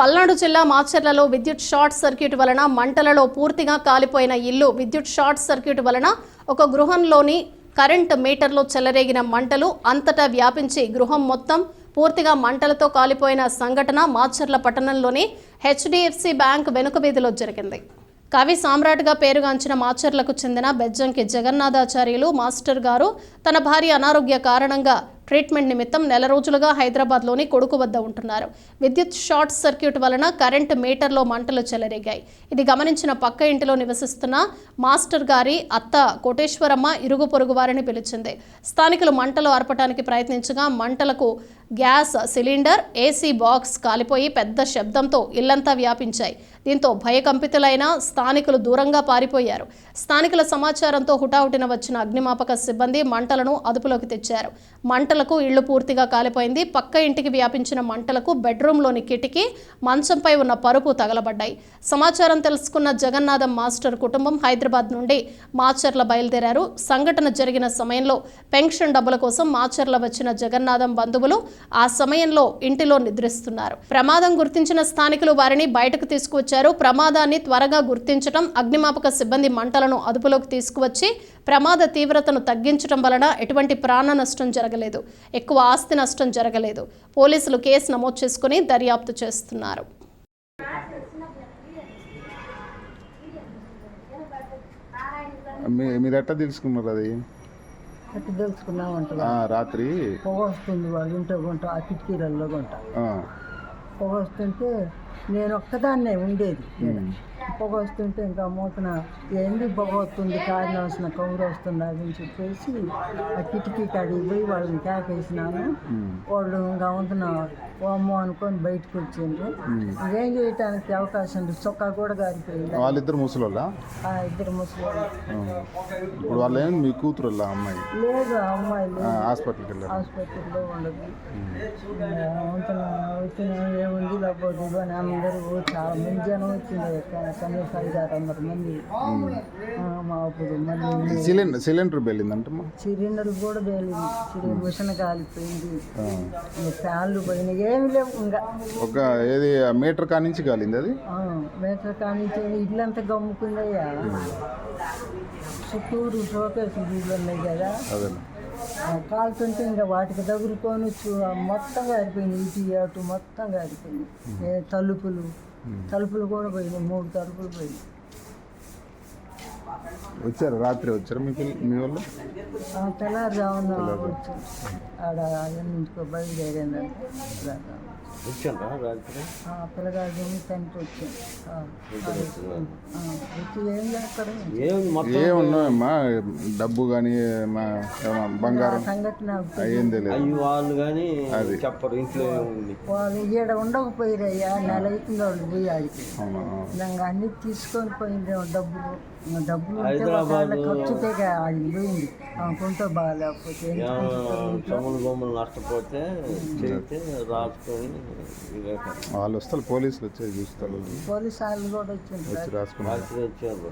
పల్నాడు జిల్లా మాచర్లలో విద్యుత్ short circuit వలన మంటలలో పూర్తిగా కాలిపోయిన ఇల్లు విద్యుత్ షార్ట్ సర్క్యూట్ వలన ఒక గృహంలోని కరెంట్ మీటర్లో చెలరేగిన మంటలు అంతటా వ్యాపించి గృహం మొత్తం పూర్తిగా మంటలతో కాలిపోయిన సంఘటన మాచర్ల పట్టణంలోని హెచ్డిఎఫ్సి బ్యాంక్ వెనుక వీధిలో జరిగింది. కవి సామ్రాట్గా పేరుగాంచిన మాచర్లకు చెందిన బెజ్జంకి జగన్నాథాచార్యులు మాస్టర్ గారు తన భార్య అనారోగ్య కారణంగా ట్రీట్మెంట్ నిమిత్తం నెల రోజులుగా హైదరాబాద్లోని కొడుకు వద్ద ఉంటున్నారు. విద్యుత్ షార్ట్ సర్క్యూట్ వలన కరెంట్ మీటర్లో మంటలు చెలరేగాయి. ఇది గమనించిన పక్క ఇంటిలో నివసిస్తున్న మాస్టర్ గారి అత్త కోటేశ్వరమ్మ ఇరుగు పొరుగు వారిని పిలిచింది. స్థానికులు మంటలు ఆర్పటానికి ప్రయత్నించగా మంటలకు గ్యాస్ సిలిండర్ ఏసీ బాక్స్ కాలిపోయి పెద్ద శబ్దంతో ఇల్లంతా వ్యాపించాయి. దీంతో భయకంపితులైన స్థానికులు దూరంగా పారిపోయారు. స్థానికుల సమాచారంతో హుటాహుటిన వచ్చిన అగ్నిమాపక సిబ్బంది మంటలను అదుపులోకి తెచ్చారు. మంటలకు ఇళ్ళు పూర్తిగా కాలిపోయింది. పక్క ఇంటికి వ్యాపించిన మంటలకు బెడ్రూమ్లోని కిటికీ మంచంపై ఉన్న పరుపు తగలబడ్డాయి. సమాచారం తెలుసుకున్న జగన్నాథం మాస్టర్ కుటుంబం హైదరాబాద్ నుండి మాచర్ల బయలుదేరారు. సంఘటన జరిగిన సమయంలో పెన్షన్ డబ్బుల కోసం మాచర్ల వచ్చిన జగన్నాథం బంధువులు ఆ సమయంలో ఇంటిలో నిద్రిస్తున్నారు. ప్రమాదం గుర్తించిన స్థానికులు వారిని బయటకు తీసుకువచ్చారు. ప్రమాదాన్ని త్వరగా గుర్తించడం అగ్నిమాపక సిబ్బంది మంటలను అదుపులోకి తీసుకువచ్చి ప్రమాద తీవ్రతను తగ్గించడం వలన ఎటువంటి ప్రాణ నష్టం జరగలేదు. ఎక్కువ ఆస్తి నష్టం జరగలేదు. పోలీసులు కేసు నమోదు చేసుకుని దర్యాప్తు చేస్తున్నారు. మీరు ఎట్లా తెలుసుకున్నారు అది? అట్లా తెలుసుకున్నాం రాత్రి పొగ వస్తుంది వాళ్ళు ఇంట్లో కొంట ఆ కిటికీలలో కొంట. ఆ, పొగ వస్తుంటే నేను ఒక్కదాన్నే ఉండేది. పొగ వస్తుంటే ఇంకా మూతన ఏంది పొగ వస్తుంది? కారణం వస్తున్న కౌరు వస్తుంది? అని చెప్పేసి ఆ కిటికీ కాడికి పోయి వాళ్ళని కేకేసినాను. వాళ్ళు ఇంకా వంతున ఓమ్మో అనుకొని బయటకు వచ్చిండ్రు. ఏం చేయటానికి అవకాశం లేదు. చొక్కా కూడా గారిపోయింది. వాళ్ళిద్దరు ముసలోళ్ళ? ఆ ఇద్దరు ముసలి ఇప్పుడు వాళ్ళు ఏం మీ కూతురు వాళ్ళ అమ్మాయి? లేదు ఆ అమ్మాయి ఆ, లేదు హాస్పిటల్కి వెళ్ళారు. ఆసుపత్రిలో ఉండదు. వంతన వచ్చిన ఏముంది లేకపోతే ఇదో అని అందరూ చాలా మంది జనం వచ్చింది క- కనీసం ఐదు ఆరు వందల మంది. ఆ, మా అప్పుడు మళ్ళీ సిలిండర్ సిలిండర్ వెళ్ళిందంటమ్మా సిలిండర్ కూడా పేలింది సిలిండర్ మిషన్ కాలిపోయింది ఆ, ఫ్యాన్లు పోయినాయి. ఏమి లేవు ఇంకా. ఒక ఏది మీటర్ కా నుంచి కాలింది అది? మీటర్ కానించి ఇల్లంతా గమ్ముకుందయ్యా చుట్టూరు షోకేసి ఇల్లు ఉన్నాయి కదా. అదే కాలుతుంటే ఇంకా వాటికి తగులుకొని మొత్తం కారిపోయింది ఇటు అటు మొత్తం కారిపోయింది ఏ తలుపులు. తలుపులు కూడా పోయినాయి. మూడు తలుపులు పోయినాయి. వచ్చారు? రాత్రి వచ్చారు మీ పిల్ల మీ వాళ్ళు? తెల్లారుజామున వచ్చి. ఆడ ఇంటికి బయలుదేరిందంటే ఆ పిల్లగాడు తండ్రి వచ్చింది ఆ, ఆ, వచ్చి ఏం చేస్తారు ఏమున్నాయమ్మా? డబ్బు కానీ మా బంగారం? తెలియదు. అయ్యిందే లేదు అయ్యి వాళ్ళు కానీ అది. చెప్పరు ఇంట్లో ఉంది వాళ్ళు ఈడ ఉండకపోయిరయ్యా నెల అవుతుంది వాళ్ళు పోయి ఆడికి అవునా? ఇంకా అన్ని తీసుకొని పోయింది డబ్బులు. డబ్బులు పోయింది. అనుకుంటే బాగాలేకపోతే సొమ్ములు బొమ్మలు నష్టపోతే చేస్తే రాసుకొని వాళ్ళు వస్తారు పోలీసులు వచ్చి చూస్తారు. పోలీసు వాళ్ళు కూడా వచ్చి రాత్రి వచ్చారు.